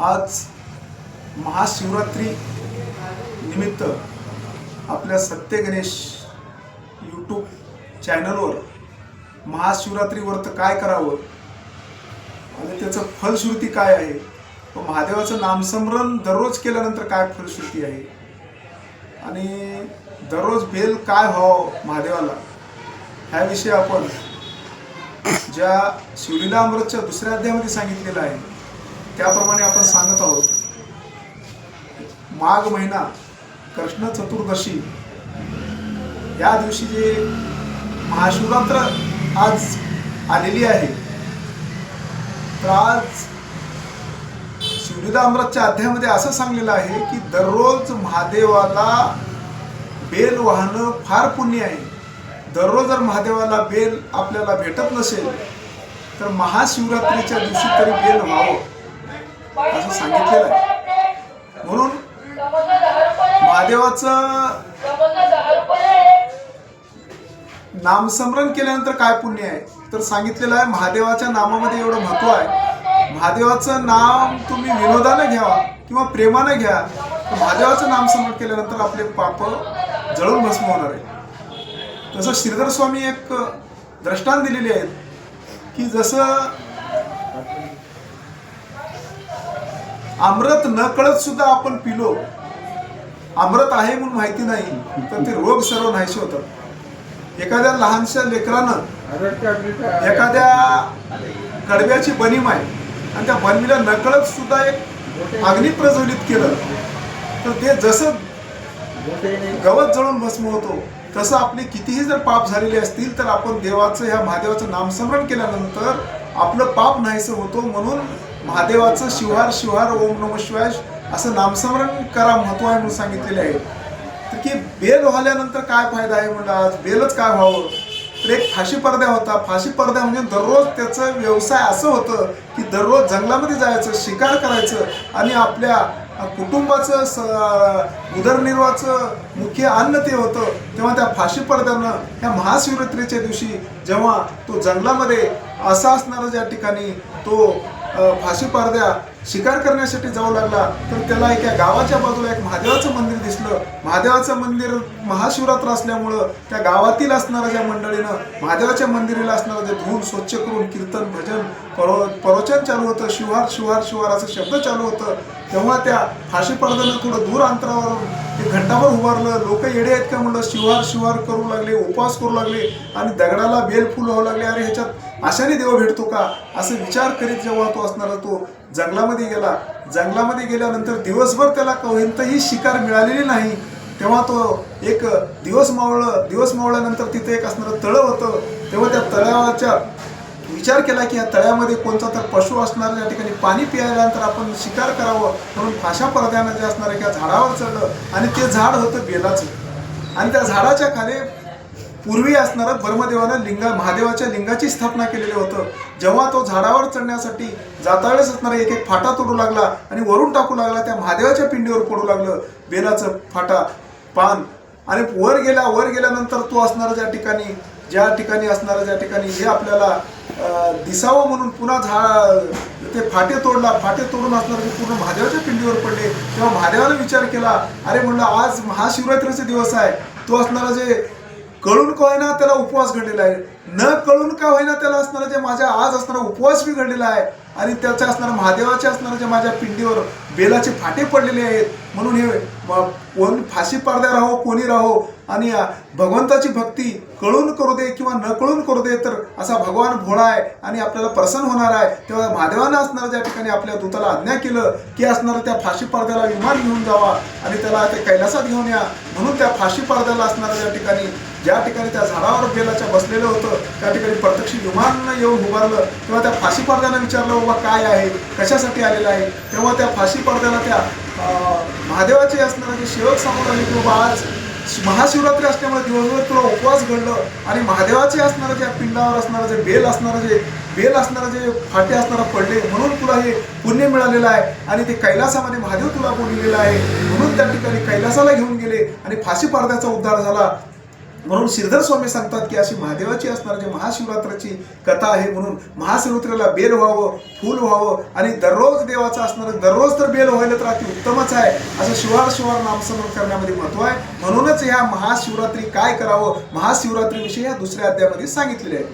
आज महाशिवरात्री निमित्त आपल्या सत्य गणेश यूट्यूब चॅनलवर महाशिवरात्रीवर तर काय करावं? आणि त्याचं फलश्रुती काय आहे? व महादेवाचं नामस्मरण दररोज केल्यानंतर काय फलश्रुती आहे? आणि दररोज बेल काय व्हावं महादेवाला? ह्याविषयी आपण ज्या शिवलीला अमृतच्या दुसऱ्या अध्यायामध्ये सांगितलेलं आहे त्याप्रमाणे आपण सांगत आहोत माघ महिना कृष्ण चतुर्दशी या दिवशी जे महाशिवरात्र आज आलेली आहे तर आज शिवलीला अमृतच्या अध्यायामध्ये असं सांगलेलं आहे की दररोज महादेवाला बेल वाहणं फार पुण्य आहे. दररोज जर महादेवाला बेल आपल्याला भेटत नसेल तर महाशिवरात्रीच्या दिवशी तरी बेल व्हावं. असं सांगितलेलं आहे. म्हणून महादेवाचं नामस्मरण केल्यानंतर काय पुण्य आहे? तर सांगितलेलं आहे महादेवाच्या नामामध्ये एवढं महत्त्व आहे. महादेवाचं नाम तुम्ही विनोदानं घ्यावा किंवा प्रेमानं घ्या. तर महादेवाचं नामस्मरण केल्यानंतर आपले पाप जळून भस्म होणार आहे. तसं श्रीधर स्वामी एक दृष्टांत दिलेले आहेत की जसं अमृत न कळत सुद्धा आपण पिलो. अमृत आहे म्हणून माहिती नाही तर ते रोग सर्व नाहीसे होतात. एखाद्या लहानशा लेकरानं एखाद्या कडव्याची बनीम आहे आणि त्या बनवीला नकळत सुद्धा एक अग्नी प्रज्वलित केलं तर ते जसं गवत जळून भस्म होतो तसं आपले कितीही जर पाप झालेले असतील तर आपण देवाचं ह्या महादेवाचं नामस्मरण केल्यानंतर आपलं पाप नाहीसं होतो म्हणून महादेवाचं शिवहार शिवहार ओम नम शिवाय असं नामस्मरण करा महत्त्व आहे म्हणून सांगितलेले आहे. तर की बेल व्हाल्यानंतर काय फायदा आहे म्हणलं आज? बेलच काय व्हावं? तर एक फाशी पडदा होता. फाशी पडदा म्हणजे दररोज त्याचं व्यवसाय असं होतं की दररोज जंगलामध्ये जायचं शिकार करायचं आणि आपल्या कुटुंबाचं स उदरनिर्वाहाचं मुख्य अन्न ते होतं. तेव्हा त्या फाशी पडद्यानं त्या महाशिवरात्रीच्या दिवशी जेव्हा तो जंगलामध्ये असा असणारा ज्या ठिकाणी तो अ, फाशी पडद्या शिकार करण्यासाठी जाऊ लागला तर त्याला एका गावाच्या बाजूला एक महादेवाचं मंदिर दिसलं. महादेवाचं मंदिर महाशिवरात्र असल्यामुळं त्या गावातील असणाऱ्या ज्या मंडळीनं महादेवाच्या मंदिराला असणारं जे धून स्वच्छ करून कीर्तन भजन परो प्रवचन चालू होतं शिवहार शिवार शिवार असं शब्द चालू होतं तेव्हा त्या फाशी पडद्यानं थोडं दूर अंतरावर ते घंटाभर उभारलं. लोक येडे आहेत का म्हणलं शिवहार शिवार करू लागले उपवास करू लागले आणि दगडाला बेल फुल व्हावं लागले. अरे ह्याच्यात आशाने देव भेटतो का? असं विचार करीत जेव्हा तो असणारा तो जंगलामध्ये गेला. जंगलामध्ये गेल्यानंतर दिवसभर त्याला कोणतंही शिकार मिळालेली नाही. तेव्हा तो एक दिवस मावळलं दिवस मावळल्यानंतर तिथे एक असणारं तळं होतं. तेव्हा त्या तळ्याच्या विचार केला की या तळ्यामध्ये कोणता तर पशु असणार या ठिकाणी पाणी पियाल्यानंतर आपण शिकार करावं. म्हणून फाशा पडद्यानं जे असणार त्या झाडावर चढलं आणि ते झाड होतं बेलाचं. आणि त्या झाडाच्या खाली पूर्वी असणारं ब्रह्मदेवानं लिंगा महादेवाच्या लिंगाची स्थापना केलेली होतं. जेव्हा तो झाडावर चढण्यासाठी जातावेळेस असणारा एक एक फाटा तोडू लागला आणि वरून टाकू लागला त्या महादेवाच्या पिंडीवर पडू लागलं बेलाचं फाटा पान. आणि वर गेल्या वर गेल्यानंतर तो असणारा ज्या ठिकाणी ज्या ठिकाणी असणारा ज्या ठिकाणी हे आपल्याला दिसावं म्हणून पुन्हा झा ते फाटे तोडला. फाटे तोडून असणार ते पूर्ण महादेवाच्या पिंडीवर पडले तेव्हा महादेवाने विचार केला अरे म्हणलं आज महाशिवरात्रीचे दिवस आहे. तो असणारा जे कळून का होईना त्याला उपवास घडलेला आहे? न कळून का होईना त्याला असणारा जे माझ्या आज असणारा उपवास बी घडलेला आहे आणि त्याच्या असणारा महादेवाचे असणारे जे माझ्या पिंडीवर बेलाचे फाटे पडलेले आहेत? म्हणून हे कोण फाशी पारद्या राहो कोणी राहो आणि भगवंताची भक्ती कळून करू दे किंवा न कळून करू दे तर असा भगवान भोळा आहे आणि आपल्याला प्रसन्न होणार आहे. तेव्हा महादेवानं असणारं ज्या ठिकाणी आपल्या दूताला आज्ञा केलं की असणारं त्या फाशी पडद्याला विमान घेऊन जावा आणि त्याला ते कैलासात घेऊन या. म्हणून त्या फाशी पडद्याला असणाऱ्या ज्या ठिकाणी ज्या ठिकाणी त्या झाडावर बेलाच्या बसलेलं होतं त्या ठिकाणी प्रत्यक्ष विमान येऊन उभारलं तेव्हा त्या फाशी पडद्यानं विचारलं बाबा काय आहे? कशासाठी आलेलं आहे? तेव्हा त्या फाशी पडद्याला त्या महादेवाचे असणारा जे सेवक समोर आले की बाबा आज महाशिवरात्री असल्यामुळे दिवसभर तुला उपवास घडलं आणि महादेवाचे असणारं ज्या पिंडावर असणारं जे बेल असणारं जे बेल असणारं जे फाटे असणारं पडले म्हणून तुला हे पुण्य मिळालेलं आहे आणि ते कैलासामध्ये महादेव तुला बोललेलं आहे. म्हणून त्या ठिकाणी कैलासाला घेऊन गेले आणि फाशी पडद्याचा उद्धार झाला. म्हणून श्रीधर स्वामी सांगतात की अशी महादेवाची असणार जी महाशिवरात्राची कथा आहे म्हणून महाशिवरात्रीला बेल व्हावं फूल व्हावं आणि दररोज देवाचं असणार दररोज तर बेल व्हायला तर अति उत्तमच आहे. असं शिवार शिवार नामस्मरण करण्यामध्ये महत्त्व आहे. म्हणूनच ह्या महाशिवरात्री काय करावं? महाशिवरात्रीविषयी ह्या दुसऱ्या अध्यायामध्ये सांगितलेले आहे.